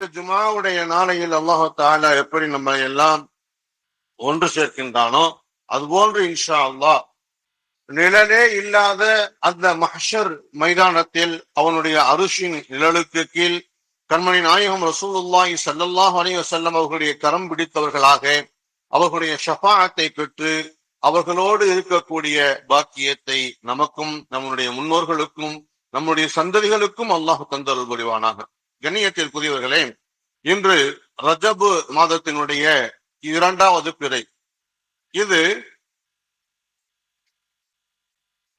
ஜுமாவுடைய நாளையில் அல்லாஹு தாலா எப்படி நம்ம எல்லாம் ஒன்று சேர்க்கின்றானோ அதுபோன்று இன்ஷா அல்லா நிழலே இல்லாத அந்த மஹஷர் மைதானத்தில் அவனுடைய அருஷின் நிழலுக்கு கீழ் கண்மணி நாயகம் ரசூலுல்லாஹி ஸல்லல்லாஹு அலைஹி வஸல்லம் அவர்களுடைய கரம் பிடித்தவர்களாக அவர்களுடைய ஷஃபாஅத்தை பெற்று அவர்களோடு இருக்கக்கூடிய பாக்கியத்தை நமக்கும் நம்முடைய முன்னோர்களுக்கும் நம்முடைய சந்ததிகளுக்கும் அல்லாஹ் தந்தருள் புரிவானாக. கண்ணியத்திற்குரியவர்களே இன்று ரஜபு மாதத்தினுடைய இரண்டாவது பிறை. இது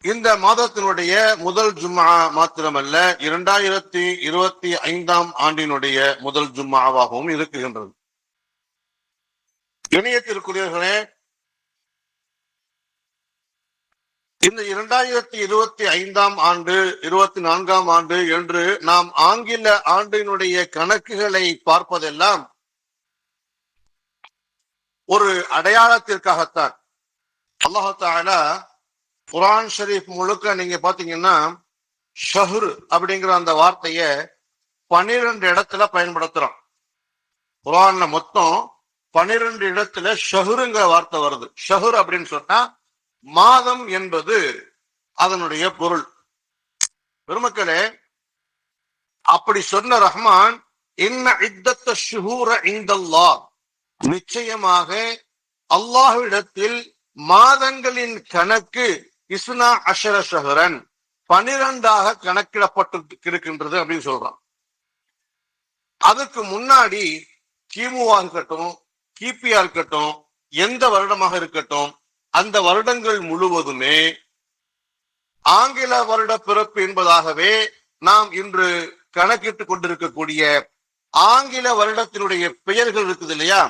இந்த மாதத்தினுடைய முதல் ஜும்மா மாத்திரமல்ல இரண்டாயிரத்தி இருபத்தி ஐந்தாம் ஆண்டினுடைய முதல் ஜும்மாவாகவும் இருக்குகின்றது. இணையத்திற்குரியவர்களே இந்த இரண்டாயிரத்தி இருபத்தி ஐந்தாம் ஆண்டு இருபத்தி நான்காம் ஆண்டு என்று நாம் ஆங்கில ஆண்டினுடைய கணக்குகளை பார்ப்பதெல்லாம் ஒரு அடையாளத்திற்காகத்தான். அல்லாஹால குரான் ஷரீப் முழுக்க நீங்க பாத்தீங்கன்னா ஷஹ்ரு அப்படிங்கிற அந்த வார்த்தைய பனிரெண்டு இடத்துல பயன்படுத்துறோம். குரான்ல மொத்தம் பனிரெண்டு இடத்துல ஷஹ்ருங்கிற வார்த்தை வருது. ஷஹுர் அப்படின்னு சொன்னா மாதம் என்பது அதனுடைய பொருள். பெருமக்களே அப்படி சொன்ன ரஹ்மான் இன்ன இத்தத்த ஷுஹூர இந்தல்லா. நிச்சயமாக அல்லாஹ்விடத்தில் மாதங்களின் கணக்கு இஸ்னா அஷர ஷஹரன் பனிரெண்டாக கணக்கிடப்பட்டு இருக்கின்றது அப்படின்னு சொல்றான். அதுக்கு முன்னாடி கிமுவா இருக்கட்டும் கிபியா இருக்கட்டும் எந்த வருடமாக இருக்கட்டும் அந்த வருடங்கள் முழுவதுமே ஆங்கில வருட பிறப்பு என்பதாகவே நாம் இன்று கணக்கிட்டுக் கொண்டிருக்கக்கூடிய ஆங்கில வருடத்தினுடைய பெயர்கள் இருக்குது இல்லையா?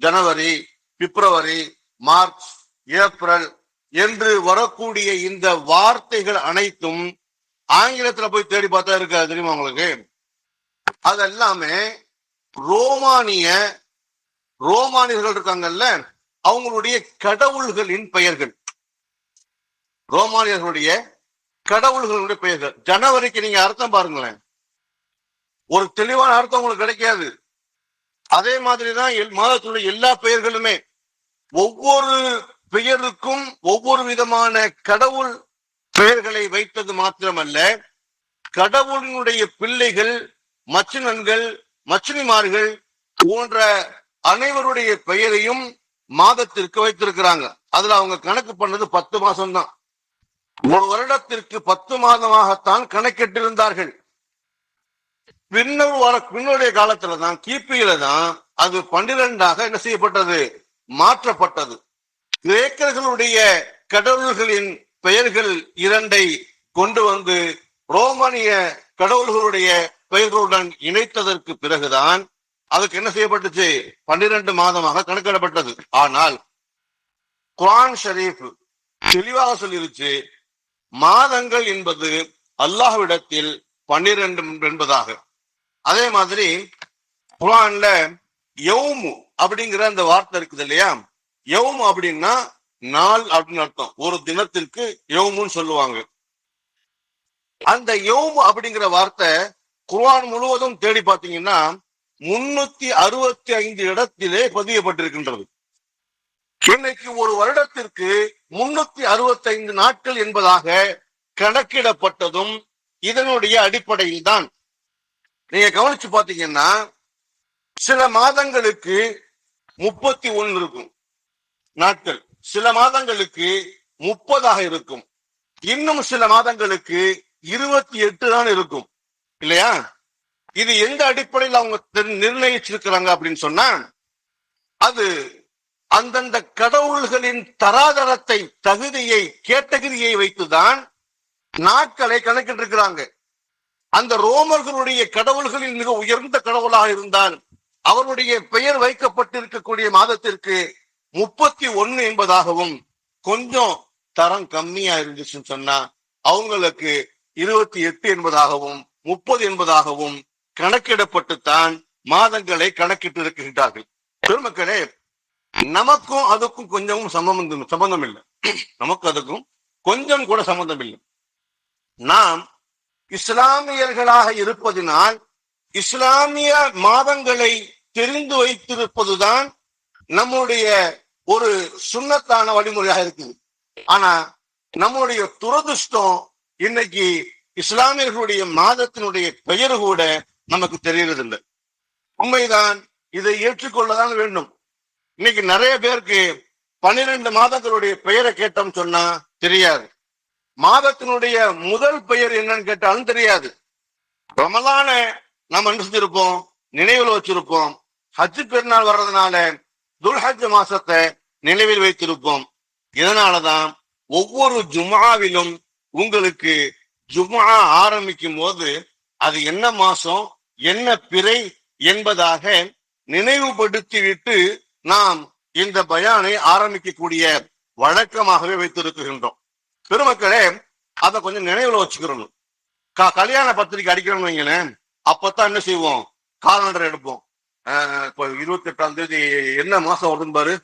ஜனவரி பிப்ரவரி மார்ச் ஏப்ரல் என்று வரக்கூடிய இந்த வார்த்தைகள் அனைத்தும் ஆங்கிலத்துல போய் தேடி பார்த்தா இருக்காது தெரியுமா உங்களுக்கு? அதெல்லாமே ரோமானிய ரோமானியர்கள் இருக்காங்கல்ல? அவங்களுடைய கடவுள்களின் பெயர்கள். ரோமானியர்களுடைய கடவுள்களுடைய பெயர்கள். ஜனவரிக்கு நீங்க அர்த்தம் பாருங்களேன். ஒரு தெளிவான அர்த்தம் உங்களுக்கு கிடைக்காது. அதே மாதிரிதான் எல்- மாதத்துடைய எல்லா பெயர்களுமே. ஒவ்வொரு பெயருக்கும் ஒவ்வொரு விதமான கடவுள் பெயர்களை வைத்தது மாத்திரமல்ல. கடவுளினுடைய பிள்ளைகள் மச்சினன்கள் மச்சினிமார்கள் போன்ற அனைவருடைய பெயரையும் மாதத்திற்கு வைத்திருக்கிறாங்க. அதுல அவங்க கணக்கு பண்ணது பத்து மாசம் தான் ஒரு வருடத்திற்கு பத்து மாதமாகத்தான் கணக்கிட்டிருந்தார்கள். பின்னர் வர பின்னுடைய காலத்துல தான் கிபியில தான் அது பன்னிரெண்டாக என்ன செய்யப்பட்டது? மாற்றப்பட்டது. கிரேக்கர்களுடைய கடவுள்களின் பெயர்கள் இரண்டை கொண்டு வந்து ரோமானிய கடவுள்களுடைய பெயர்களுடன் இணைத்ததற்கு பிறகுதான் அதுக்கு என்ன செய்யப்பட்டுச்சு? பன்னிரண்டு மாதமாக கணக்கிடப்பட்டது. ஆனால் குரான் ஷரீஃப் தெளிவாக சொல்லிருச்சு மாதங்கள் என்பது அல்லாஹ்விடத்தில் பன்னிரண்டு என்பதாக. அதே மாதிரி குரான்ல யௌமு அப்படிங்கிற அந்த வார்த்தை இருக்குது இல்லையா? யௌம் அப்படின்னா நாள் அப்படின்னு அர்த்தம். ஒரு தினத்திற்கு யௌமுன்னு சொல்லுவாங்க. அந்த யௌம் அப்படிங்கிற வார்த்தை குர்ஆன் முழுவதும் தேடி பார்த்தீங்கன்னா முன்னூத்தி அறுபத்தி ஐந்து இடத்திலே பதியப்பட்டிருக்கின்றது. இன்னைக்கு ஒரு வருடத்திற்கு முன்னூத்தி அறுபத்தி ஐந்து நாட்கள் என்பதாக கணக்கிடப்பட்டதும் இதனுடைய அடிப்படையில் தான் நீங்க கவனிச்சு பாத்தீங்கன்னா சில மாதங்களுக்கு முப்பத்தி ஒன்னு இருக்கும் நாட்கள். சில மாதங்களுக்கு முப்பதாக இருக்கும். இன்னும் சில மாதங்களுக்கு இருபத்தி எட்டு தான் இருக்கும். இல்லையா? இது எந்த அடிப்படையில் அவங்க நிர்ணயிச்சிருக்கிறாங்க அப்படின்னு சொன்னா அது அந்தந்த கடவுள்களின் தராதரத்தை தகுதியை கேட்டகிரியை வைத்துதான் நாட்களை கணக்கிட்டு இருக்கிறாங்க அந்த ரோமர்களுடைய கடவுள்களில் மிக உயர்ந்த கடவுளாக இருந்தால் அவருடைய பெயர் வைக்கப்பட்டிருக்கக்கூடிய மாதத்திற்கு முப்பத்தி ஒன்னு என்பதாகவும் கொஞ்சம் தரம் கம்மியா இருந்துச்சுன்னு சொன்னா அவங்களுக்கு இருபத்தி எட்டு என்பதாகவும் முப்பது என்பதாகவும் கணக்கிடப்பட்டுத்தான் மாதங்களை கணக்கிட்டு இருக்கின்றார்கள் பெருமக்களே நமக்கும் அதுக்கும் கொஞ்சமும் சம்பந்தம் சம்பந்தம் இல்லை நமக்கு அதுக்கும் கொஞ்சம் கூட சம்பந்தம் இல்லை நாம் இஸ்லாமியர்களாக இருப்பதினால் இஸ்லாமிய மாதங்களை தெரிந்து வைத்திருப்பதுதான் நம்முடைய ஒரு சுண்ணத்தான வழிமுறையாக இருக்குது. ஆனா நம்முடைய துரதிருஷ்டம் இன்னைக்கு இஸ்லாமியர்களுடைய மாதத்தினுடைய பெயர் கூட நமக்கு தெரியறதில்லை உண்மைதான் இதை ஏற்றுக்கொள்ளதான் வேண்டும். இன்னைக்கு நிறைய பேருக்கு பன்னிரண்டு மாதங்களுடைய பெயரை கேட்டோம் சொன்னா தெரியாது. மாதத்தினுடைய முதல் பெயர் என்னன்னு கேட்டாலும் தெரியாது. ரமலான நம்ம என்ன செஞ்சிருப்போம்? நினைவில் வச்சிருப்போம். ஹஜ் பெருநாள் வர்றதுனால துல்ஹஜ் மாசத்தை நினைவில் வைத்திருப்போம். இதனாலதான் ஒவ்வொரு ஜுமாவிலும் உங்களுக்கு ஜுமா ஆரம்பிக்கும் போது அது என்ன மாசம் என்ன பிறை என்பதாக நினைவுபடுத்திவிட்டு நாம் இந்த பயானை ஆரம்பிக்கக்கூடிய வழக்கமாகவே வைத்திருக்கின்றோம். பெருமக்களே அதை கொஞ்சம் நினைவுல வச்சுக்கிறணும். க- கல்யாண பத்திரிக்கை அடிக்கணும்னு வைங்களேன் அப்பத்தான் என்ன செய்வோம்? காலண்டர் எடுப்போம். இப்போ இருபத்தி எட்டாம் தேதி என்ன மாசம் வருதுன்னு பாரு.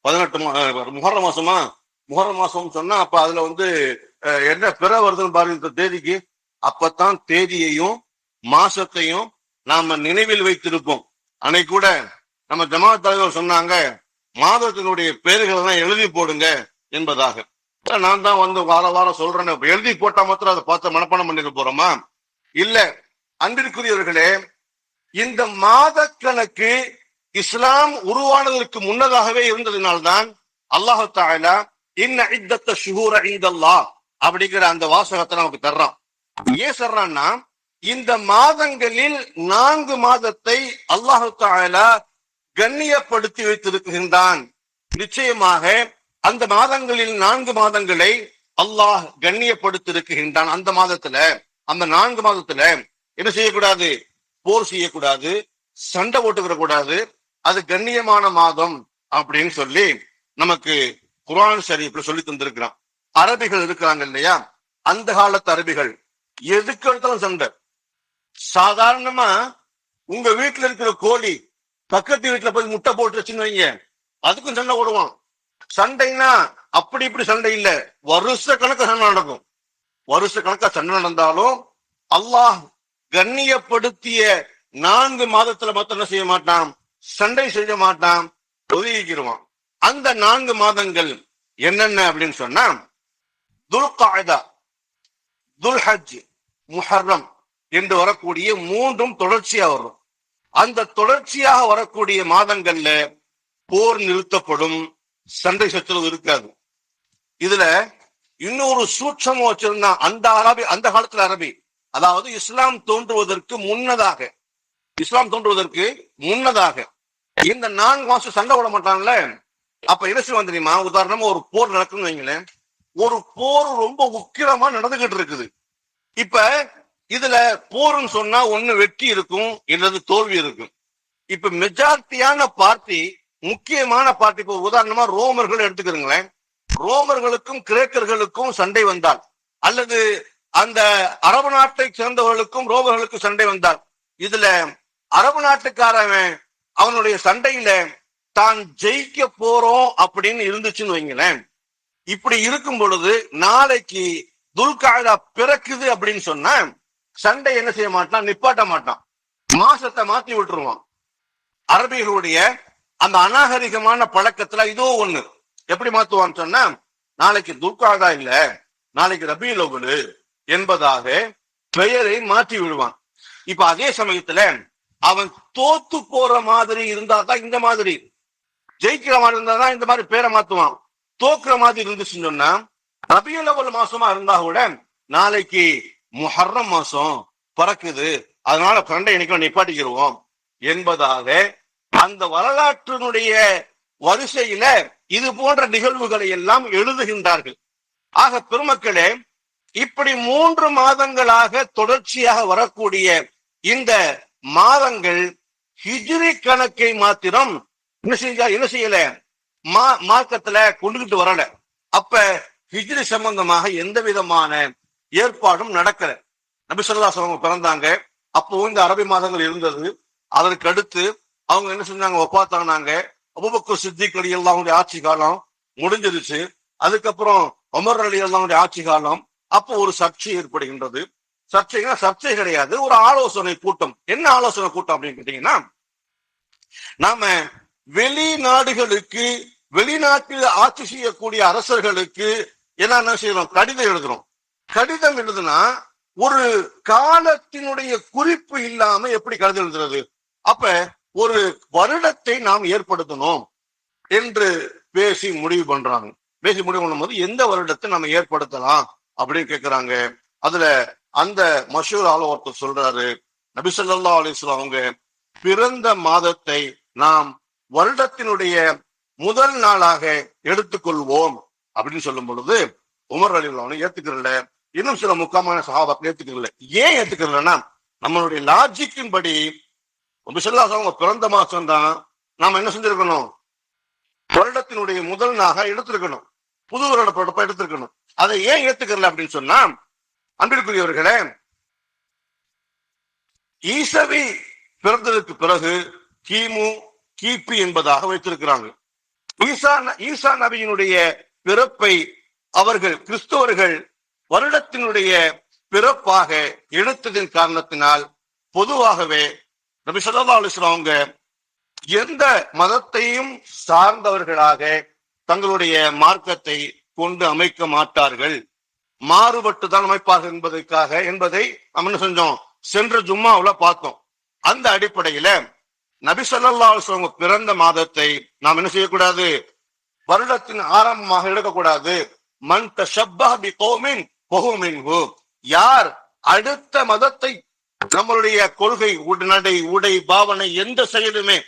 பதினெட்டு மா- மாசமா? முகர மாசம்னு சொன்னா அப்ப அதுல வந்து என்ன பிற வருதுன்னு பாரு இந்த தேதிக்கு. அப்பதான் தேதியையும் மாசத்தையும் நாம நினைவில் வைத்திருப்போம். அன்னைக்கு கூட நம்ம ஜமாத் தலைவர் சொன்னாங்க மாதத்தினுடைய பேர்கள் எல்லாம் எழுதி போடுங்க என்பதாக. நான் தான் வந்து வார வாரம் சொல்றேன் எழுதி போட்டா மாத்திரம் அதை பார்த்து மனப்பாடம் பண்ணிக்க போறோமா? இல்ல அன்பிற்குரியவர்களே இந்த மாத கணக்கு இஸ்லாம் உருவானதற்கு முன்னதாகவே இருந்ததினால்தான் அல்லாஹு தாலா இன்ன இத்தத்த ஷுஹூர இந்தல்லாஹ் அப்படிங்கிற அந்த வாசகத்தை நமக்கு தர்றான். ஏன் சொல்றான்னா இந்த மாதங்களில் நான்கு மாதத்தை அல்லாஹு தாலா கண்ணியப்படுத்தி வைத்திருக்கின்றான். நிச்சயமாக அந்த மாதங்களில் நான்கு மாதங்களை அல்லாஹ் கண்ணியப்படுத்திருக்கின்றான் அந்த மாதத்துல அந்த நான்கு மாதத்துல என்ன செய்யக்கூடாது? போர் செய்யக்கூடாது. சண்டை போட்டுக்கிற கூடாது அது கண்ணியமான மாதம் அப்படின்னு சொல்லி நமக்கு குர்ஆன் ஷரீஃப்ல சொல்லி தந்திருக்கிறான். அரபிகள் இருக்கிறாங்க இல்லையா? அந்த காலத்து அரபிகள் எதுக்கு எடுத்தாலும் சண்டை. சாதாரணமா உங்க வீட்டுல இருக்கிற கோழி பக்கத்து வீட்டுல போய் முட்டை போட்டு வச்சுன்னு வைங்க. அதுக்கும் சண்டை போடுவான். சண்டைனா அப்படி இப்படி சண்டை இல்ல. வருஷ கணக்க சண்டை நடக்கும். வருஷ கணக்கா சண்டை நடந்தாலும் அல்லாஹ் கண்ணியப்படுத்திய நான்கு மாதத்துல மத்த என்ன செய்ய மாட்டான்? சண்டை செய்ய மாட்டான். ஒதுக்கிடுவான் அந்த நான்கு மாதங்கள் என்னென்ன அப்படின்னு சொன்னா துல் காய்தா துல் ஹஜ் முஹர்ரம் என்று வரக்கூடிய மூன்றும் தொடர்ச்சியா வரும். அந்த தொடர்ச்சியாக வரக்கூடிய மாதங்கள்ல போர் நிறுத்தப்படும் சண்டை சச்சரவு இருக்காது. இதுல இன்னொரு சூட்சமும் வச்சிருந்தான் அந்த அரபி அந்த காலத்துல அரபி. அதாவது இஸ்லாம் தோன்றுவதற்கு முன்னதாக இஸ்லாம் தோன்றுவதற்கு முன்னதாக இந்த நான்கு மாசம் சண்டை விட மாட்டான்ல அப்ப என்ன செய்வான் தெரியுமா? உதாரணமா ஒரு போர் நடக்குன்னு வைங்களேன். ஒரு போர் ரொம்ப உக்கிரமா நடந்துகிட்டு இருக்குது. இப்ப இதுல போர்னு சொன்னா ஒண்ணு வெற்றி இருக்கும் இல்லது தோல்வி இருக்கும். இப்ப மெஜாரிட்டியான பார்ட்டி முக்கியமான பார்ட்டி இப்ப உதாரணமா ரோமர்கள் எடுத்துக்கிறீங்களேன் ரோமர்களுக்கும் கிரேக்கர்களுக்கும் சண்டை வந்தால் அல்லது அந்த அரபு நாட்டை சேர்ந்தவர்களுக்கும் ரோமர்களுக்கும் சண்டை வந்தால் இதுல அரபு நாட்டுக்காரன் அவனுடைய சண்டையில தான் ஜெயிக்க போறோம் அப்படின்னு இருந்துச்சுன்னு வைங்களேன். இப்படி இருக்கும் பொழுது நாளைக்கு துல்காயதா பிறக்குது அப்படின்னு சொன்னா சண்டை என்ன செய்ய மாட்டான்? நிப்பாட்ட மாட்டான். மாசத்தை மாத்தி விட்டுருவான். அரபிகளுடைய அந்த அநாகரிகமான பழக்கத்துல இதோ ஒண்ணு. எப்படி மாத்துவான்னு சொன்னா நாளைக்கு துல்காதா இல்ல நாளைக்கு ரபி லோகுலு என்பதாக பெயரை மாற்றி விடுவான். இப்ப அதே சமயத்துல அவன் தோத்து போற மாதிரி இருந்தா தான் இந்த மாதிரி. ஜெயிக்கிற மாதிரி இருந்தா தான் இந்த மாதிரி பேரை மாத்துவான். தோக்குற மாதிரி இருந்துச்சுன்னு சொன்னா ரபியுல் மாசமா இருந்தா கூட நாளைக்கு முஹர்ரம் மாசம் பறக்குது. அதனால பிரண்டை இன்னைக்கு நிப்பாட்டிக்கிடுவோம் என்பதாக அந்த வரலாற்றினுடைய வரிசையில இது போன்ற நிகழ்வுகளை எல்லாம் எழுதுகின்றார்கள். ஆக பெருமக்களே இப்படி மூன்று மாதங்களாக தொடர்ச்சியாக வரக்கூடிய இந்த மாதங்கள் ஹிஜ்ரி கணக்கை மாத்திரம் என்ன செய்யல? மா மார்க்கத்துல கொண்டுகிட்டு வரல. அப்ப ஹிஜ்ரி சம்பந்தமாக எந்த விதமான ஏற்பாடும் நடக்கல. நபி சொல்லா அவங்க பிறந்தாங்க. அப்போ இந்த அரபி மாதங்கள் இருந்தது. அதற்கு அடுத்து அவங்க என்ன செஞ்சாங்க? ஒப்பாத்தாங்கனாங்க அபுபக்கு சித்திக் அலி அல்லாவுடைய ஆட்சி காலம் முடிஞ்சிருச்சு. அதுக்கப்புறம் ஒமர் அலி அல்லாவுடைய ஆட்சி காலம். அப்போ ஒரு சர்ச்சை ஏற்படுகின்றது. சர்ச்சைனா சர்ச்சை கிடையாது. ஒரு ஆலோசனை கூட்டம். என்ன ஆலோசனை கூட்டம் அப்படின்னு கேட்டீங்கன்னா நாம வெளிநாடுகளுக்கு வெளிநாட்டில் ஆட்சி செய்யக்கூடிய அரசர்களுக்கு என்ன செய்யறோம்? கடிதம் எழுதுறோம். கடிதம் எழுதுனா ஒரு காலத்தினுடைய குறிப்பு இல்லாம எப்படி கடிதம் எழுதுறது? அப்ப ஒரு வருடத்தை நாம் ஏற்படுத்தணும் என்று பேசி முடிவு பண்றாங்க. பேசி முடிவு பண்ணும்போது எந்த வருடத்தை நம்ம ஏற்படுத்தலாம் அப்படின்னு கேக்குறாங்க. அதுல அந்த மஷூர் ஆளு ஒருத்தர் சொல்றாரு. நபிசல்லா அலிஸ்லாம் அவங்க பிறந்த மாதத்தை நாம் வருடத்தினுடைய முதல் நாளாக எடுத்துக்கொள்வோம். அப்படின்னு சொல்லும் பொழுது உமர் அலி ஏத்துக்கிறல இன்னும் சில முக்கியமான சகாபாக்கள் ஏத்துக்கிறல ஏன் ஏத்துக்கிறலன்னா நம்மளுடைய லாஜிக்கின் படி அவங்க பிறந்த மாசம் தான் நாம என்ன செஞ்சிருக்கணும்? வருடத்தினுடைய முதல் நாக எடுத்திருக்கணும். புது வருட பிறப்ப எடுத்திருக்கணும். அதை ஏன் ஏத்துக்கிறல அப்படின்னு சொன்னா அன்பிற்குரியவர்களே ஈசவி பிறந்ததற்கு பிறகு கிமு கிபி என்பதாக வைத்திருக்கிறாங்க. ஈசா ஈசா நபியினுடைய பிறப்பை அவர்கள் கிறிஸ்தவர்கள் வருடத்தினுடைய பிறப்பாக எடுத்ததின் காரணத்தினால் பொதுவாகவே நபி சொல்லா அவங்க எந்த மதத்தையும் சார்ந்தவர்களாக தங்களுடைய மார்க்கத்தை கொண்டு அமைக்க மாட்டார்கள். மாறுபட்டு தான் அமைப்பார்கள் என்பதற்காக என்பதை நம்ம என்ன செஞ்சோம்? சென்ற ஜும்மாவில் பார்த்தோம். அந்த அடிப்படையில நபி சொல்லா அவங்க பிறந்த மாதத்தை நாம் என்ன செய்யக்கூடாது? வருடத்தின் ஆரம்பமாக எடுக்கக்கூடாது. மன் தஷப்பி கோமின் பொகுமின் யார் அடுத்த மதத்தை நம்மளுடைய கொள்கை உடனடை உடை பாவனை எந்த செயலுமே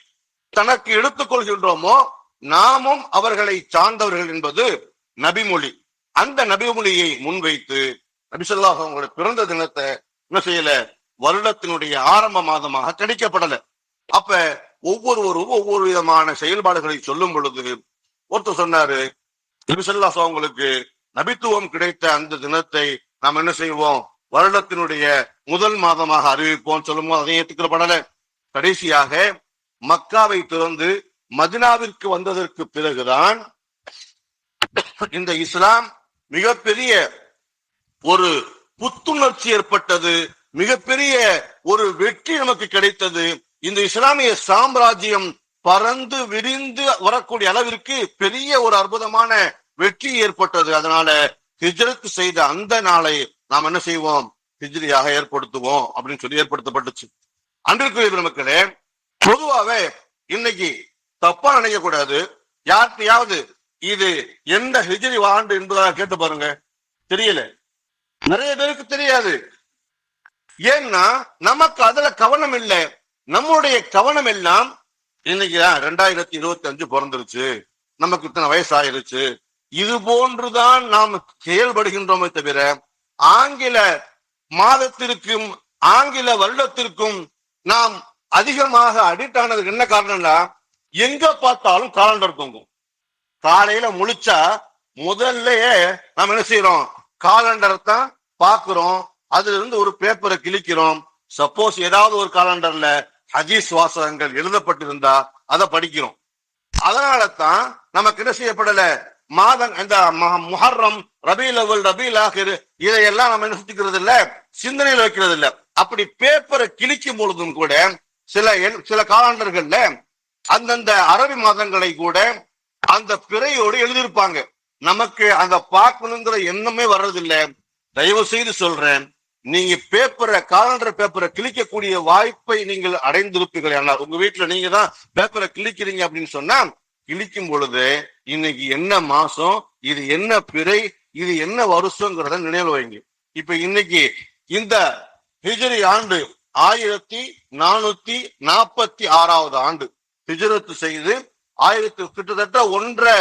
தனக்கு எடுத்துக் கொள்கின்றோமோ நாமும் அவர்களை சார்ந்தவர்கள் என்பது நபிமொழி. அந்த நபிமொழியை முன்வைத்து நபிசல்லாஹ் அவங்களுடைய பிறந்த தினத்தை என்ன செய்யல? வருடத்தினுடைய ஆரம்ப மாதமாக கிடைக்கப்படல அப்ப ஒவ்வொருவரும் ஒவ்வொரு விதமான செயல்பாடுகளை சொல்லும் பொழுது ஒருத்தர் சொன்னாரு நபிசல்லாஸ் அவங்களுக்கு நபித்துவம் கிடைத்த அந்த தினத்தை நாம் என்ன செய்வோம்? வருடத்தினுடைய முதல் மாதமாக அறிவிப்போம் சொல்லும் அதை ஏற்றுக்கிறப்படல கடைசியாக மக்காவை திறந்து மதினாவிற்கு வந்ததற்கு பிறகுதான் இந்த இஸ்லாம் மிகப்பெரிய ஒரு புத்துணர்ச்சி ஏற்பட்டது மிகப்பெரிய ஒரு வெற்றி நமக்கு கிடைத்தது. இந்த இஸ்லாமிய சாம்ராஜ்யம் பறந்து விரிந்து வரக்கூடிய அளவிற்கு பெரிய ஒரு அற்புதமான வெற்றி ஏற்பட்டது. அதனால ஹிஜ்ரத் செய்த அந்த நாளை நாம் என்ன செய்வோம்? ஹிஜ்ரியாக ஏற்படுத்துவோம் அப்படின்னு சொல்லி ஏற்படுத்தப்பட்டுச்சு. அன்றிற்குரிய பெருமக்களே பொதுவாவே இன்னைக்கு தப்பா நினைக்கக்கூடாது. யார்கிட்டையாவது இது எந்த ஹிஜ்ரி ஆண்டு என்பதாக கேட்டு பாருங்க. தெரியல. நிறைய பேருக்கு தெரியாது. ஏன்னா நமக்கு அதுல கவனம் இல்லை. நம்மளுடைய கவனம் எல்லாம் இன்னைக்கு ரெண்டாயிரத்தி இருபத்தி அஞ்சு பிறந்துருச்சு. நமக்கு இத்தனை வயசு ஆயிருச்சு இது போன்றுதான் நாம் செயல்படுகின்றோமே தவிர ஆங்கில மாதத்திற்கும் ஆங்கில வருடத்திற்கும் நாம் அதிகமாக அடிக்ட் ஆனதுக்கு என்ன காரணம்னா எங்க பார்த்தாலும் காலண்டர் தொங்கும். காலையில முழிச்சா முதல்லயே நம்ம என்ன செய்யறோம் காலண்டரை தான் பாக்குறோம் அதுல இருந்து ஒரு பேப்பரை கிழிக்கிறோம். சப்போஸ் ஏதாவது ஒரு காலண்டர்ல ஹதீஸ் வாசகங்கள் எழுதப்பட்டிருந்தா அதை படிக்கிறோம். அதனால தான் நமக்கு என்ன செய்யப்படல? மாதம் இந்த முஹர்ரம் ரபீல் அவல் ரபீல் ஆகிர் இதையெல்லாம் நம்ம என்ன செஞ்சுக்கிறது இல்ல சிந்தனையில் வைக்கிறது இல்ல அப்படி பேப்பரை கிழிக்கும் பொழுதும் கூட சில சில காலாண்டர்கள்ல அந்தந்த அரபி மாதங்களை கூட அந்த பிறையோடு எழுதியிருப்பாங்க. நமக்கு அந்த பார்க்கணுங்கிற எண்ணமே வர்றதில்லை. தயவு செய்து சொல்றேன் நீங்க பேப்பரை காலண்டர் பேப்பரை கிழிக்கக்கூடிய வாய்ப்பை நீங்கள் அடைந்திருப்பீர்கள். ஆனால் உங்க வீட்டுல நீங்க தான் பேப்பரை கிழிக்கிறீங்க அப்படின்னு சொன்னா கிழிக்கும் பொழுது இன்னைக்கு என்ன மாசம் இது என்ன பிறை இது என்ன வருஷங்கிறத நினைவு வைங்க. இப்ப இன்னைக்கு இந்த ஹிஜரி ஆண்டு ஆயிரத்தி நானூத்தி நாற்பத்தி ஆறாவது ஆண்டு ஹிஜரத்து செய்து ஆயிரத்தி கிட்டத்தட்ட ஒன்றரை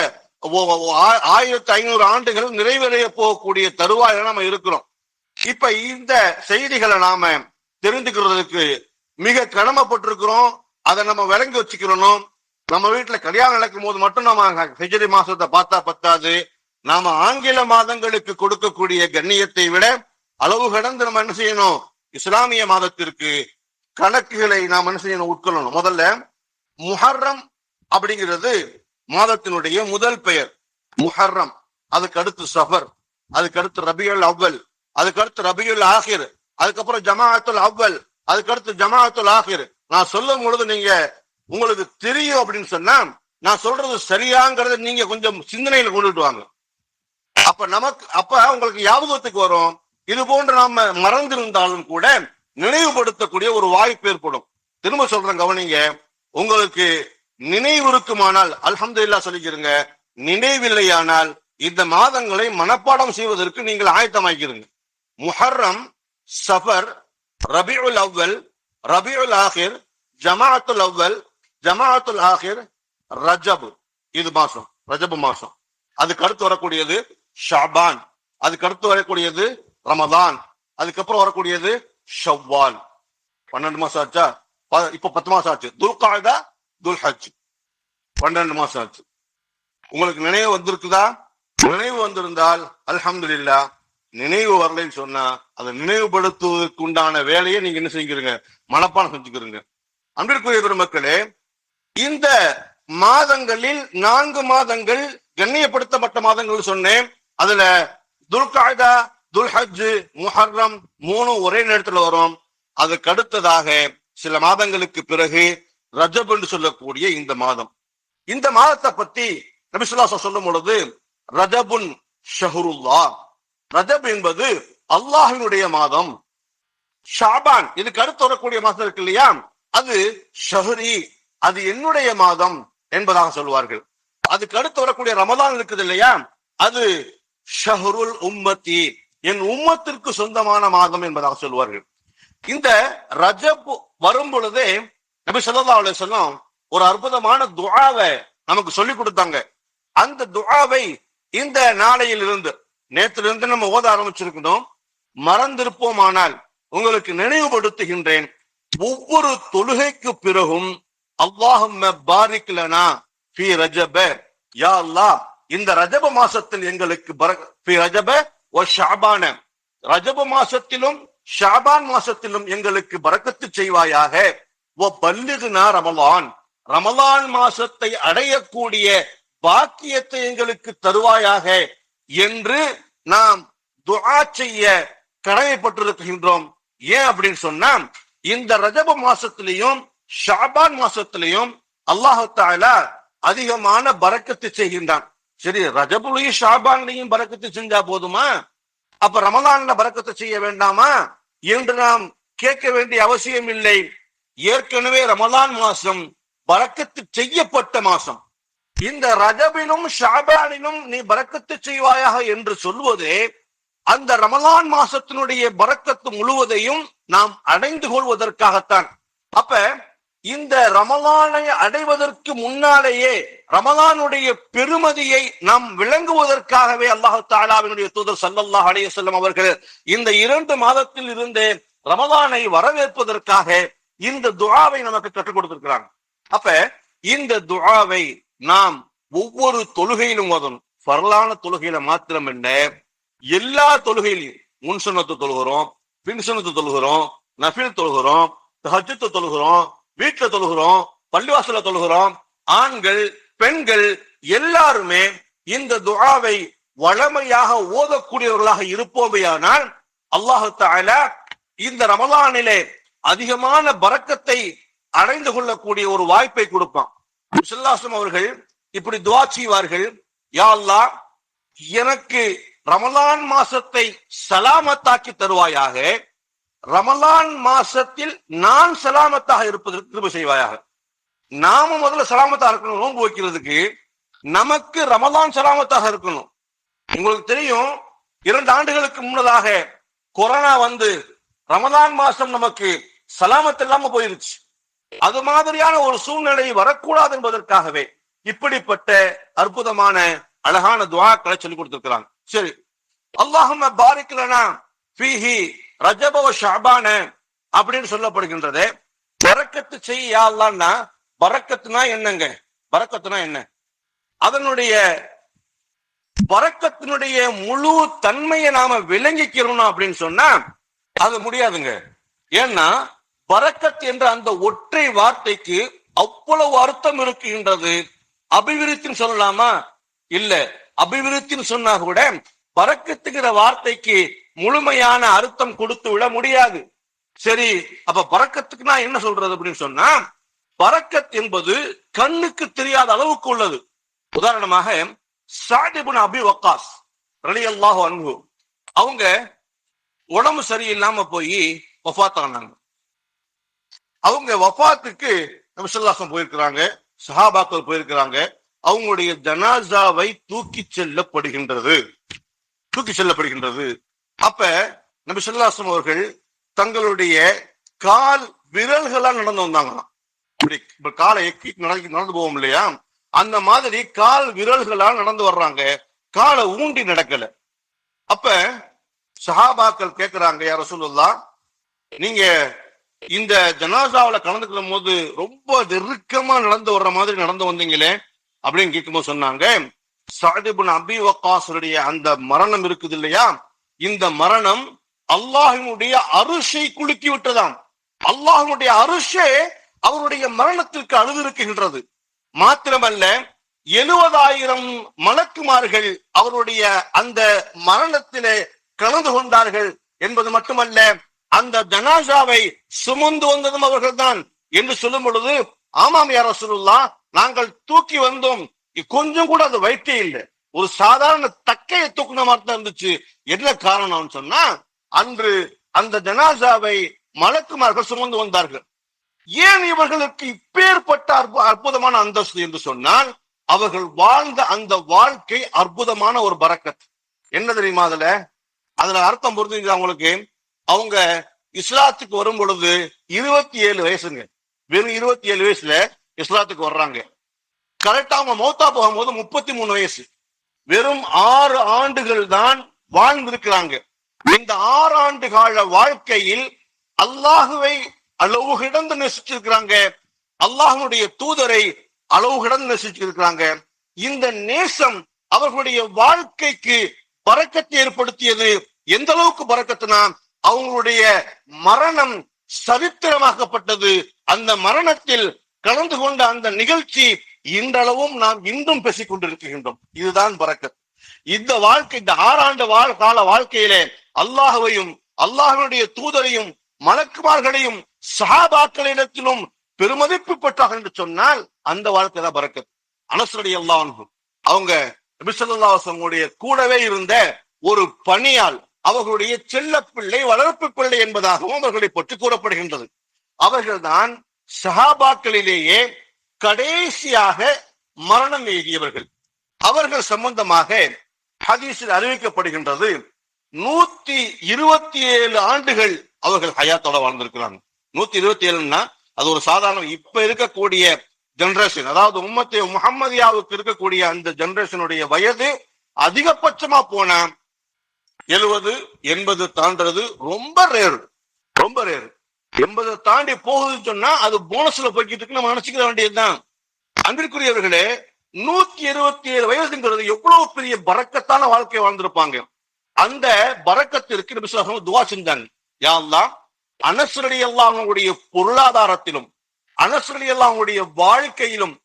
ஆயிரத்தி ஐநூறு ஆண்டுகள் நிறைவேறைய போகக்கூடிய தருவாயில நம்ம இருக்கிறோம். இப்ப இந்த செய்திகளை நாம தெரிஞ்சுக்கிறதுக்கு மிக கடமைப்பட்டிருக்கிறோம். அதை நம்ம விளங்கி வச்சுக்கிறோம் நம்ம வீட்டுல கல்யாணம் நடக்கும் போது மட்டும் நம்ம ஹெஜரி மாசத்தை பார்த்தா பத்தாது. நாம ஆங்கில மாதங்களுக்கு கொடுக்கக்கூடிய கண்ணியத்தை விட அளவு கடந்து நம்ம என்ன செய்யணும்? இஸ்லாமிய மாதத்திற்கு கணக்குகளை நாம் என்ன செய்யணும்? உட்கொள்ளணும். முதல்ல முஹர்ரம் அப்படிங்கிறது மாதத்தினுடைய முதல் பெயர். முஹர்ரம். அதுக்கு அடுத்து சஃபர். அதுக்கு அடுத்து ரபியல் அவ்வல். அதுக்கடுத்து ரபியுல் ஆஹிர் அதுக்கப்புறம் ஜமாஅத்துல் அவ்வல் அதுக்கடுத்து ஜமாஅத்துல் ஆஹிர் நான் சொல்லும் பொழுது நீங்க உங்களுக்கு தெரியும் அப்படின்னு சொன்னா நான் சொல்றது சரியாங்கிறத நீங்க கொஞ்சம் சிந்தனையில கொண்டுட்டு வாங்க. அப்ப நமக்கு அப்ப உங்களுக்கு ஞாபகத்துக்கு வரும். இது போன்று நாம மறந்திருந்தாலும் கூட நினைவுபடுத்தக்கூடிய ஒரு வாய்ப்பு ஏற்படும். திரும்ப சொல்றேன் கவனிங்க. உங்களுக்கு நினைவு இருக்குமானால் இல்லா சொல்லிக்கிறங்க நினைவில்லையானால் இந்த மாதங்களை மனப்பாடம் செய்வதற்கு நீங்கள் ஆயத்தமாக்கிறீங்க முஹர்ரம் சஃபர் ரபியுல் அவ்வல் ரபியுல் ஆஹிர் ஜமாஅத்துல் அவ்வல் ஜமாஅத்துல் ஆஹிர் ரஜப். இது மாசம் ரஜப் மாசம். அதுக்கு அடுத்து வரக்கூடியது ஷாபான். அதுக்கு அடுத்து வரக்கூடியது ரமதான். அதுக்கப்புறம் வரக்கூடியது ஷவ்வால். பன்னெண்டு மாசம் ஆச்சா? ப- இப்ப பத்து மாசம் ஆச்சு. துல்காய்தா துல்ஹஜ். பன்னெண்டு மாசம் ஆச்சு. உங்களுக்கு நினைவு வந்திருக்குதா? நினைவு வந்திருந்தால் அல்ஹம்துல்லா நினைவு வரலைன்னு சொன்னா அதை நினைவுபடுத்துவதற்கு உண்டான வேலையை நீங்க என்ன செஞ்சுக்கிறீங்க மனப்பாடம் செஞ்சுக்கிறீங்க. அன்பிற்குரிய பெருமக்களே இந்த மாதங்களில் நான்கு மாதங்கள் கண்ணியப்படுத்தப்பட்ட மாதங்கள் சொன்னேன். அதுல துல்காய்தா துல்ஹஜ் முஹர்ரம் மூணு ஒரே நேரத்துல வரும். அதுக்கு அடுத்ததாக சில மாதங்களுக்கு பிறகு ரஜப் என்று சொல்லக்கூடிய இந்த மாதம். இந்த மாதத்தை பத்தி நபிசுல்லாச சொல்லும் பொழுது ரஜபுன் ஷஹருல்லா. ரஜப் என்பது அல்லாஹினுடைய மாதம். ஷாபான் இதுக்கு அடுத்து வரக்கூடிய மாதம் இருக்கு இல்லையா? அது ஷஹரி அது என்னுடைய மாதம் என்பதாக சொல்வார்கள். அதுக்கு அடுத்து வரக்கூடிய ரமதான் இருக்குது இல்லையா? அது ஷஹருல் உம்மத்தி என் உம்மத்திற்கு சொந்தமான மாதம் என்பதாக சொல்வார்கள். இந்த ரஜப் வரும் பொழுதே நபி சொல்லா அலைஹி ஒரு அற்புதமான துவாவை நமக்கு சொல்லி கொடுத்தாங்க. அந்த துவாவை இந்த நாளையில் இருந்து நேத்துல இருந்து நம்ம ஓத ஆரம்பிச்சிருக்கணும். மறந்திருப்போமானால் உங்களுக்கு நினைவுபடுத்துகின்றேன். ஒவ்வொரு தொழுகைக்கு பிறகும் அல்லாஹும் பாரிக் பி ரஜப. யா அல்லா இந்த ரஜப மாசத்தில் எங்களுக்கு பி ரஜப ஓ ஷாபான. ரஜப மாசத்திலும் ஷாபான் மாசத்திலும் எங்களுக்கு பறக்கத்து செய்வாயாக. ஓ பல்லுகுனா ரமலான். ரமலான் மாசத்தை அடையக்கூடிய பாக்கியத்தை எங்களுக்கு தருவாயாக. என்று நாம் துஆ செய்ய கடமைப்பட்டிருக்கின்றோம். ஏன் அப்படின்னு சொன்னா இந்த ரஜப மாசத்திலையும் ஷாபான் மாசத்திலையும் அல்லாஹு தாலா அதிகமான பறக்கத்து செய்கின்றான். சரி ரஜபுலையும் ஷாபான்லையும் பரக்கத்து செஞ்சா போதுமா? அப்ப ரமலான்ல பறக்கத்தை செய்ய வேண்டாமா? என்று நாம் கேட்க வேண்டிய அவசியம் இல்லை. ஏற்கனவே ரமலான் மாசம் பறக்கத்து செய்யப்பட்ட மாசம். இந்த ரஜபிலும் ஷாபானிலும் நீ பறக்கத்து செய்வாயாக என்று சொல்வது அந்த ரமலான் மாசத்தினுடைய பறக்கத்து முழுவதையும் நாம் அடைந்து கொள்வதற்காகத்தான். அப்ப இந்த ரமலானை அடைவதற்கு முன்னாலேயே ரமலானுடைய பெருமதியை நாம் விளங்குவதற்காகவே அல்லாஹு தாலாவினுடைய தூதர் சல்லல்லாஹ் அலைஹி அவர்கள் இந்த இரண்டு மாதத்தில் இருந்தே ரமலானை வரவேற்பதற்காக இந்த துஆவை நமக்கு கற்றுக் கொடுத்திருக்கிறாங்க. அப்ப இந்த துஆவை நாம் ஒவ்வொரு தொழுகையிலும் ஓதணும். பரலான தொழுகையில மாத்திரம் என்ன? எல்லா தொழுகையிலையும் முன் சுன்னத்து தொழுகிறோம் பின் சுன்னத்து தொழுகிறோம் நஃபில் தொழுகிறோம் தஹஜ்ஜத்து தொழுகிறோம் வீட்டுல தொழுகிறோம் பள்ளிவாசல தொழுகிறோம் ஆண்கள் பெண்கள் எல்லாருமே இந்த துஆவை வளமையாக ஓதக்கூடியவர்களாக இருப்போமையானால் அல்லாஹு இந்த ரமலானிலே அதிகமான பரக்கத்தை அடைந்து கொள்ளக்கூடிய ஒரு வாய்ப்பை கொடுப்பான். செல்லாசம் அவர்கள் இப்படி துவா செய்வார்கள் யா அல்லாஹ் எனக்கு ரமலான் மாசத்தை சலாமத்தாக்கி தருவாயாக ரமலான் மாசத்தில் நான் சலாமத்தாக இருப்பதற்கு திரும்ப செய்வாயாக. நாம முதல்ல சலாமத்தாக இருக்கணும் நோன்பு வைக்கிறதுக்கு. நமக்கு ரமலான் சலாமத்தாக இருக்கணும். உங்களுக்கு தெரியும் இரண்டு ஆண்டுகளுக்கு முன்னதாக கொரோனா வந்து ரமலான் மாசம் நமக்கு சலாமத் இல்லாம போயிருச்சு. அது மாதிரியான ஒரு சூழ்நிலை வரக்கூடாது என்பதற்காகவே இப்படிப்பட்ட அற்புதமான அழகான துவாக்களை சொல்லி கொடுத்திருக்கிறாங்க. சரி. அல்லாஹும்ம பாரிக்கலனா லனா ரஜபவ ஷாபான அப்படின்னு சொல்லப்படுகின்றது. பறக்கத்து செய்ய யா என்னங்க? பறக்கத்துனா என்ன? அதனுடைய பறக்கத்தினுடைய முழு தன்மையை நாம விளங்கிக்கிறோம் அப்படின்னு சொன்னா அது முடியாதுங்க. ஏன்னா பரக்கத் என்ற அந்த ஒற்றை வார்த்தைக்கு அவ்வளவு அர்த்தம் இருக்கின்றது. அபிவிருத்தின்னு சொல்லலாமா? இல்ல. அபிவிருத்தின்னு சொன்னா கூட பரக்கத்துங்கிற வார்த்தைக்கு முழுமையான அர்த்தம் கொடுத்து விட முடியாது. சரி அப்ப பறக்கத்துக்கு நான் என்ன சொல்றது அப்படின்னு சொன்னா பறக்கத் என்பது கண்ணுக்கு தெரியாத அளவுக்கு உள்ளது. உதாரணமாக சாடிபுன் அபி வக்காஸ் ரலி அல்லாஹு அன்பு அவங்க உடம்பு சரியில்லாம போய் வஃபாத்தானாங்க அவங்க வஃபாத்துக்கு நபிசல்லாசம் போயிருக்கிறாங்க சஹாபாக்கள் போயிருக்கிறாங்க. அவங்களுடைய ஜனாசாவை தூக்கி செல்லப்படுகின்றது. தூக்கி செல்லப்படுகின்றது. அப்ப நபிசல்லாசம் அவர்கள் தங்களுடைய கால் விரல்களா நடந்து வந்தாங்களாம். இப்படி காலை எக்கி நடந்து நடந்து போவோம் இல்லையா? அந்த மாதிரி கால் விரல்களா நடந்து வர்றாங்க. காலை ஊண்டி நடக்கல. அப்ப சஹாபாக்கள் கேக்குறாங்க யார சொல்லலாம் நீங்க இந்த ஜனாசாவில கலந்துக்கும் போது ரொம்ப நெருக்கமா நடந்து வர்ற மாதிரி நடந்து வந்தீங்களே அப்படின்னு கேட்கும்போது சொன்னாங்க சாதிபுன் அபி வக்காசருடைய அந்த மரணம் இருக்குது இல்லையா? இந்த மரணம் அல்லாஹினுடைய அரிசை குலுக்கி விட்டதாம். அல்லாஹினுடைய அரிசே அவருடைய மரணத்திற்கு அழுதிருக்கின்றது மாத்திரமல்ல எழுபதாயிரம் மலக்குமார்கள் அவருடைய அந்த மரணத்திலே கலந்து கொண்டார்கள் என்பது மட்டுமல்ல அந்த ஜனாசாவை சுமந்து வந்ததும் அவர்கள்தான் என்று சொல்லும் பொழுது ஆமாம் யார் சொல்லலாம் நாங்கள் தூக்கி வந்தோம். கொஞ்சம் கூட அது வைத்தே இல்லை. ஒரு சாதாரண தக்கையை தூக்குன மாதிரி தான் இருந்துச்சு. என்ன காரணம்னு சொன்னா அன்று அந்த ஜனாசாவை மலக்குமார்கள் சுமந்து வந்தார்கள். ஏன் இவர்களுக்கு இப்பேற்பட்ட அற்புதமான அந்தஸ்து என்று சொன்னால் அவர்கள் வாழ்ந்த அந்த வாழ்க்கை அற்புதமான ஒரு பறக்கத். என்ன தெரியுமா அதுல? அதுல அர்த்தம் புரிஞ்சுங்க அவங்களுக்கு அவங்க இஸ்லாத்துக்கு வரும் பொழுது இருபத்தி ஏழு வயசுங்க. வெறும் இருபத்தி ஏழு வயசுல இஸ்லாத்துக்கு வர்றாங்க. கரெக்டா அவங்க மௌத்தா போகும்போது முப்பத்தி மூணு வயசு. வெறும் ஆறு ஆண்டுகள் தான் வாழ்ந்திருக்கிறாங்க. இந்த ஆறு ஆண்டு கால வாழ்க்கையில் அல்லாஹுவை அளவு கிடந்து நேசிச்சிருக்கிறாங்க. அல்லாஹனுடைய தூதரை அளவு கிடந்து நேசிச்சிருக்கிறாங்க. இந்த நேசம் அவர்களுடைய வாழ்க்கைக்கு பறக்கத்தை ஏற்படுத்தியது. எந்த அளவுக்கு பறக்கத்துனா அவங்களுடைய மரணம் சரித்திரமாக்கப்பட்டது. அந்த மரணத்தில் கலந்து கொண்ட அந்த நிகழ்ச்சி இன்றளவும் நாம் இன்றும் பேசிக் கொண்டிருக்கின்றோம். இதுதான் பறக்கத் இந்த வாழ்க்கை இந்த ஆறாண்டு வாழ் கால வாழ்க்கையிலே அல்லாஹுவையும் அல்லாஹனுடைய தூதரையும் மலக்குமார்களையும் சஹாபாக்களிடத்திலும் பெருமதிப்பு பெற்றார்கள் என்று சொன்னால் அந்த வாழ்க்கை தான் பறக்கத் அனசருடைய அல்லாஹ் அவங்க நபிசல்லாசனுடைய கூடவே இருந்த ஒரு பணியால் அவர்களுடைய செல்ல பிள்ளை வளர்ப்பு பிள்ளை என்பதாகவும் அவர்களை பற்றி கூறப்படுகின்றது. அவர்கள்தான் சஹாபாக்களிலேயே கடைசியாக மரணம் எழுதியவர்கள் அவர்கள் சம்பந்தமாக ஹதீஸில் அறிவிக்கப்படுகின்றது நூத்தி இருபத்தி ஏழு ஆண்டுகள் அவர்கள் ஹயாத்தோட வாழ்ந்திருக்கிறாங்க. நூத்தி இருபத்தி ஏழுன்னா அது ஒரு சாதாரண இப்ப இருக்கக்கூடிய ஜெனரேஷன் அதாவது உம்மத்தை முகம்மதியாவுக்கு இருக்கக்கூடிய அந்த ஜெனரேஷனுடைய வயது அதிகபட்சமா போனா எழுபது எண்பது தாண்டது ரொம்ப ரேரு ரொம்ப ரேரு எண்பதை தாண்டி போகுதுன்னு சொன்னா அது போனஸ்ல போய்கிட்டு இருக்கு நம்ம நினைச்சுக்க வேண்டியதுதான். அன்பிற்குரியவர்களே நூத்தி இருபத்தி ஏழு வயசுங்கிறது எவ்வளவு பெரிய பறக்கத்தான வாழ்க்கை வாழ்ந்திருப்பாங்க. அந்த பறக்கத்திற்கு நபி துவா செஞ்சாங்க. யா அனசுரடி அனஸ்ரடி பொருளாதாரத்திலும் அனஸ்ரடி அல்லாஹ்வுடைய வாழ்க்கையிலும்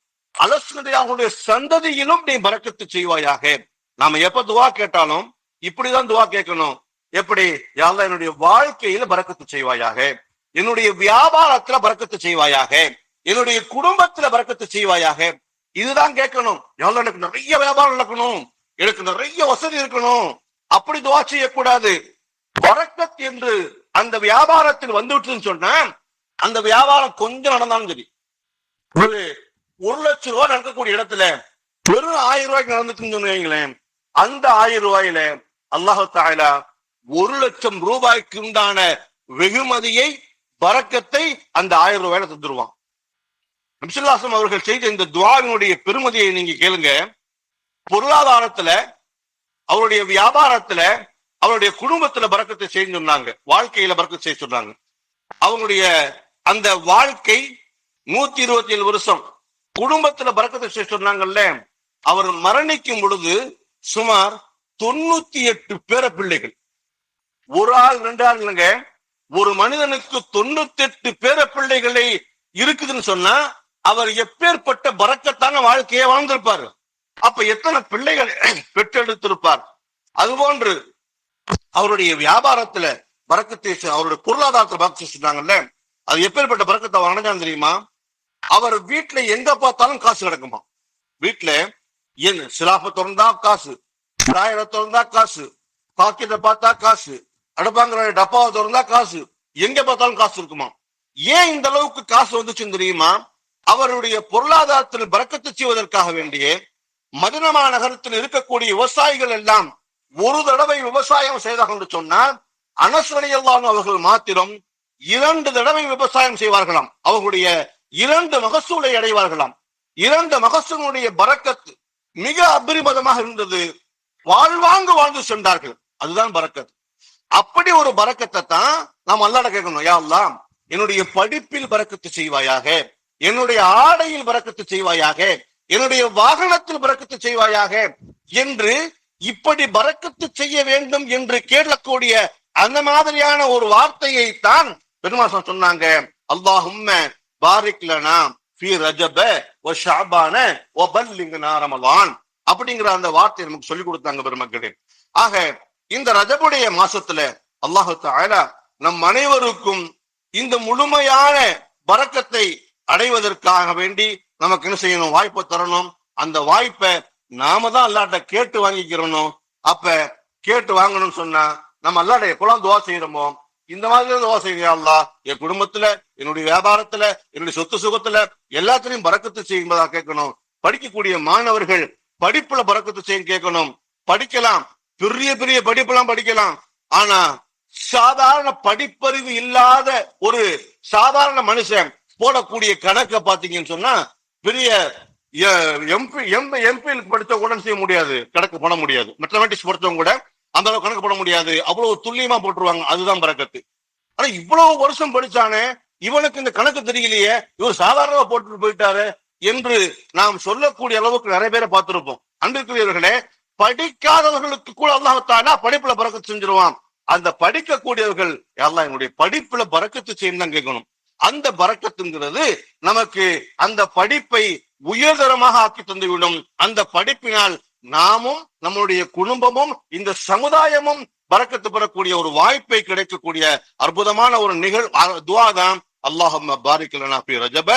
அலசுடைய அவங்களுடைய சந்ததியிலும் நீ பறக்கத்து செய்வாயாக. நாம எப்ப துவா கேட்டாலும் இப்படிதான் துவா கேட்கணும். எப்படி? யா என்னுடைய வாழ்க்கையில பறக்கத்து செய்வாயாக. என்னுடைய வியாபாரத்துல பறக்கத்து செய்வாயாக. என்னுடைய குடும்பத்துல பறக்கத்து செய்வாயாக. இதுதான் கேட்கணும். எவ்வளவு எனக்கு நிறைய வியாபாரம் நடக்கணும். எனக்கு நிறைய வசதி இருக்கணும். அப்படி துவா செய்யக்கூடாது. வரக்கத் என்று அந்த வியாபாரத்தில் வந்து விட்டுன்னு சொன்னா அந்த வியாபாரம் கொஞ்சம் நடந்தாலும் சரி. ஒரு ஒரு லட்சம் ரூபாய் நடக்கக்கூடிய இடத்துல வெறும் ஆயிரம் ரூபாய்க்கு நடந்துச்சுன்னு சொன்னீங்களேன் அந்த ஆயிரம் ரூபாயில அல்லாஹு தாலா ஒரு லட்சம் ரூபாய்க்கு உண்டான வெகுமதியை பறக்கத்தை அந்த ஆயிரம் ரூபாயில தந்துருவான். நபிசுல்லாசம் அவர்கள் செய்த இந்த துவாவினுடைய பெருமதியை நீங்க கேளுங்க. பொருளாதாரத்துல அவருடைய வியாபாரத்துல அவருடைய குடும்பத்துல பறக்கத்தை செய்ய சொன்னாங்க. வாழ்க்கையில பறக்கத்தை செய்ய சொன்னாங்க. அவங்களுடைய அந்த வாழ்க்கை நூத்தி இருபத்தி ஏழு வருஷம் குடும்பத்துல பறக்கத்தை செய்ய சொன்னாங்கல்ல. அவர் மரணிக்கும் பொழுது சுமார் தொண்ணூத்தி எட்டு பேர பிள்ளைகள். ஒரு ஆள் ரெண்டு ஆள் இல்லைங்க. ஒரு மனிதனுக்கு தொண்ணூத்தி எட்டு பேர பிள்ளைகளை இருக்குதுன்னு சொன்னா அவர் எப்பேற்பட்ட பறக்கத்தான வாழ்க்கையை வாழ்ந்திருப்பாரு. அப்ப எத்தனை பிள்ளைகள் பெற்றெடுத்திருப்பார்? அதுபோன்று அவருடைய வியாபாரத்துல பறக்கத்தை அவருடைய பொருளாதாரத்தை பறக்கத்தை சொன்னாங்கல்ல அது எப்பேற்பட்ட பறக்கத்தை வணங்கான்னு தெரியுமா? அவர் வீட்டுல எங்க பார்த்தாலும் காசு கிடக்குமா வீட்டுல என் சிலாப்ப திறந்தா காசு. ராயரை திறந்தா காசு. பாக்கெட்டை பார்த்தா காசு. அடுப்பாங்கிற டப்பாவை திறந்தா காசு. எங்க பார்த்தாலும் காசு இருக்குமா ஏன் இந்த அளவுக்கு காசு வந்துச்சுன்னு தெரியுமா? அவருடைய பொருளாதாரத்தில் பறக்கத்து செய்வதற்காக வேண்டிய மதுனமா நகரத்தில் இருக்கக்கூடிய விவசாயிகள் எல்லாம் ஒரு தடவை விவசாயம் செய்தார்கள் என்று சொன்னால் அனஸ்வரையெல்லாம் அவர்கள் மாத்திரம் இரண்டு தடவை விவசாயம் செய்வார்களாம். அவர்களுடைய இரண்டு மகசூலை அடைவார்களாம். இரண்டு மகசூலுடைய பறக்கத்து மிக அபரிமதமாக இருந்தது. வாழ்வாங்கு வாழ்ந்து சென்றார்கள். அதுதான் பறக்கத். அப்படி ஒரு பறக்கத்தை தான் நாம் அல்லாட கேட்கணும். யா அல்லாம் என்னுடைய படிப்பில் பறக்கத்து செய்வாயாக என்னுடைய ஆடையில் பறக்கத்து செய்வாயாக என்னுடைய வாகனத்தில் பறக்கத்து செய்வாயாக என்று இப்படி பறக்கத்து செய்ய வேண்டும் என்று கேட்கக்கூடிய அந்த மாதிரியான ஒரு வார்த்தையை தான் பெருமாசம் சொன்னாங்க. அல்லாஹும்ம பாரிக்லனா ஃபி ஃபீ ரஜப வ ஷாபான வ பல்லிங்க நாரமலான். அப்படிங்கிற அந்த வார்த்தை நமக்கு சொல்லி கொடுத்தாங்க பெருமக்களே. ஆக இந்த ரஜபுடைய மாசத்துல அல்லாஹு தஆலா நம் அனைவருக்கும் இந்த முழுமையான பறக்கத்தை அடைவதற்காக வேண்டி நமக்கு என்ன செய்யணும் வாய்ப்பை தரணும். அந்த வாய்ப்பை நாம தான் அல்லாட்ட கேட்டு வாங்கிக்கிறணும். அப்ப கேட்டு வாங்கணும்னு சொன்னா நம்ம அல்லாட்ட எப்பெல்லாம் துவா செய்யறோமோ இந்த மாதிரி துவா செய்யுங்க என் குடும்பத்துல என்னுடைய வியாபாரத்துல என்னுடைய சொத்து சுகத்துல எல்லாத்திலையும் பறக்கத்து செய்யும்பதா கேட்கணும். படிக்கக்கூடிய மாணவர்கள் படிப்புல பறக்கத்து செய்யும் கேட்கணும். படிக்கலாம். பெரிய பெரிய படிப்பெல்லாம் படிக்கலாம். ஆனா சாதாரண படிப்பறிவு இல்லாத ஒரு சாதாரண மனுஷன் போடக்கூடிய கணக்கை பாத்தீங்கன்னு சொன்னா பெரிய எம்பி எம்பி எம்பியில் படித்த கூட செய்ய முடியாது? கணக்கு போட முடியாது. மெத்தமெட்டிக்ஸ் படித்தவங்க கூட அந்த அளவு கணக்கு போட முடியாது. அவ்வளவு துல்லியமா போட்டுருவாங்க. அதுதான் பறக்கத்து. ஆனா இவ்வளவு வருஷம் படிச்சானே இவனுக்கு இந்த கணக்கு தெரியலையே. இவர் சாதாரணமா போட்டுட்டு போயிட்டாரு. என்று நாம் சொல்லக்கூடிய அளவுக்கு நிறைய பேரை பார்த்திருப்போம். அன்பிற்குரியவர்களே படிக்காதவர்களுக்கு கூட அல்லாஹத்தானா படிப்புல பறக்க செஞ்சிருவான். அந்த படிக்கக்கூடியவர்கள் எல்லாம் என்னுடைய படிப்புல பறக்கத்து செய்யும் தான் கேட்கணும். அந்த பறக்கத்துங்கிறது நமக்கு அந்த படிப்பை உயர்தரமாக ஆக்கி தந்துவிடும். அந்த படிப்பினால் நாமும் நம்மளுடைய குடும்பமும் இந்த சமுதாயமும் பறக்கத்து பெறக்கூடிய ஒரு வாய்ப்பை கிடைக்கக்கூடிய அற்புதமான ஒரு நிகழ் துவா தான் அல்லாஹம் ரஜப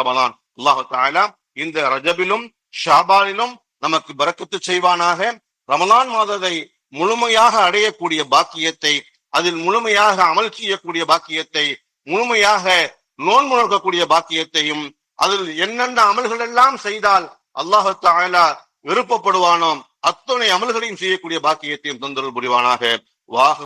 ரமலான். அல்லாஹு தஆலா இந்த ரஜபிலும் ஷாபானிலும் நமக்கு பறக்கத்து செய்வானாக. ரமலான் மாதத்தை முழுமையாக அடையக்கூடிய பாக்கியத்தை அதில் முழுமையாக அமல் செய்யக்கூடிய பாக்கியத்தை முழுமையாக நோன்பு நோக்கக்கூடிய பாக்கியத்தையும் அதில் என்னென்ன அமல்கள் எல்லாம் செய்தால் அல்லாஹு தஆலா விருப்பப்படுவானோ அத்தனை அமல்களையும் செய்யக்கூடிய பாக்கியத்தையும் தொந்தரவு புரிவானாக. வாக